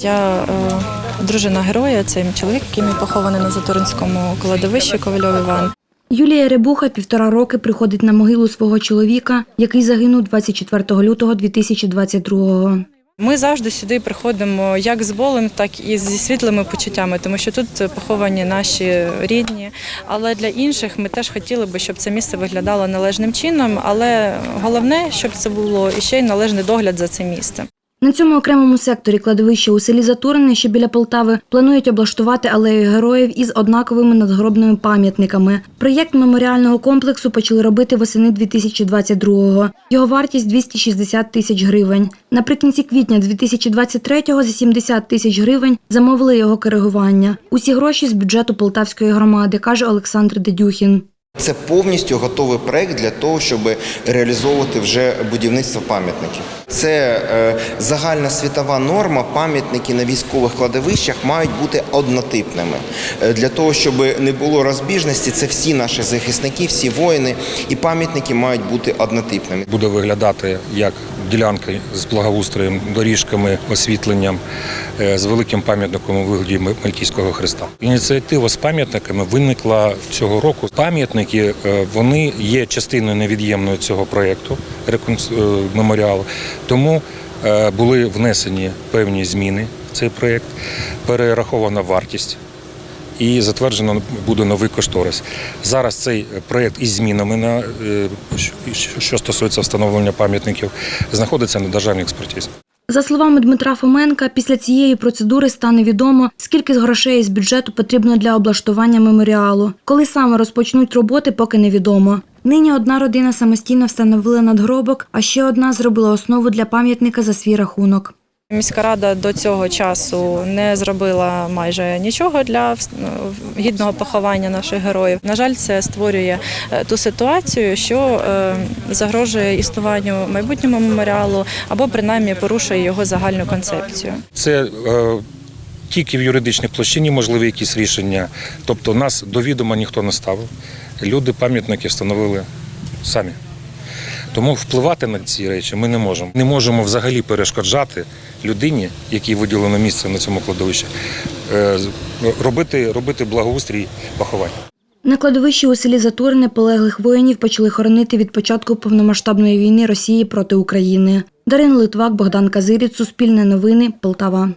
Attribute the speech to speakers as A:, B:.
A: Я е, дружина героя, це чоловік, який мій похований на Затуринському кладовищі Ковальов Іван.
B: Юлія Рябуха півтора роки приходить на могилу свого чоловіка, який загинув 24 лютого 2022-го.
A: Ми завжди сюди приходимо як з болем, так і зі світлими почуттями, тому що тут поховані наші рідні. Але для інших ми теж хотіли би, щоб це місце виглядало належним чином. Але головне, щоб це було і ще й належний догляд за цим місцем.
B: На цьому окремому секторі кладовища у селі Затурине, що біля Полтави, планують облаштувати алею героїв із однаковими надгробними пам'ятниками. Проєкт меморіального комплексу почали робити восени 2022-го. Його вартість 260 тисяч гривень. Наприкінці квітня 2023-го за 70 тисяч гривень замовили його коригування. Усі гроші з бюджету Полтавської громади, каже Олександр Дедюхін.
C: Це повністю готовий проект для того, щоб реалізовувати вже будівництво пам'ятників. Це е, загальна світова норма. Пам'ятники на військових кладовищах мають бути однотипними. Е, для того, щоб не було розбіжності, це всі наші захисники, всі воїни, і пам'ятники мають бути однотипними.
D: буде виглядати як ділянки з благоустроєм, доріжками, освітленням, е, з великим пам'ятником у вигляді Мальтійського хреста. Ініціатива з пам'ятниками виникла цього року. Пам'ятники е, вони є частиною невід'ємною цього проєкту е, меморіалу. Тому е, були внесені певні зміни в цей проєкт, перерахована вартість і затверджено буде новий кошторис. Зараз цей проєкт із змінами на що стосується встановлення пам'ятників, знаходиться на державній експертизі.
B: За словами Дмитра Фоменка, після цієї процедури стане відомо, скільки грошей з бюджету потрібно для облаштування меморіалу. Коли саме розпочнуть роботи, поки невідомо. Нині одна родина самостійно встановила надгробок, а ще одна зробила основу для пам'ятника за свій рахунок.
A: Міська рада до цього часу не зробила майже нічого для ну, гідного поховання наших героїв. На жаль, це створює е, ту ситуацію, що е, загрожує існуванню майбутнього меморіалу або принаймні порушує його загальну концепцію.
D: Це е, тільки в юридичній площині можливі якісь рішення. Тобто нас до відома ніхто не ставив. Люди пам'ятники встановили самі. Тому впливати на ці речі ми не можемо. Не можемо взагалі перешкоджати людині, якій виділено місце на цьому кладовищі, е, з- робити, робити благоустрій поховання.
B: На кладовищі у селі Затурине полеглих воїнів почали хоронити від початку повномасштабної війни Росії проти України. Дарина Литвак, Богдан Казиріць, Суспільне новини, Полтава.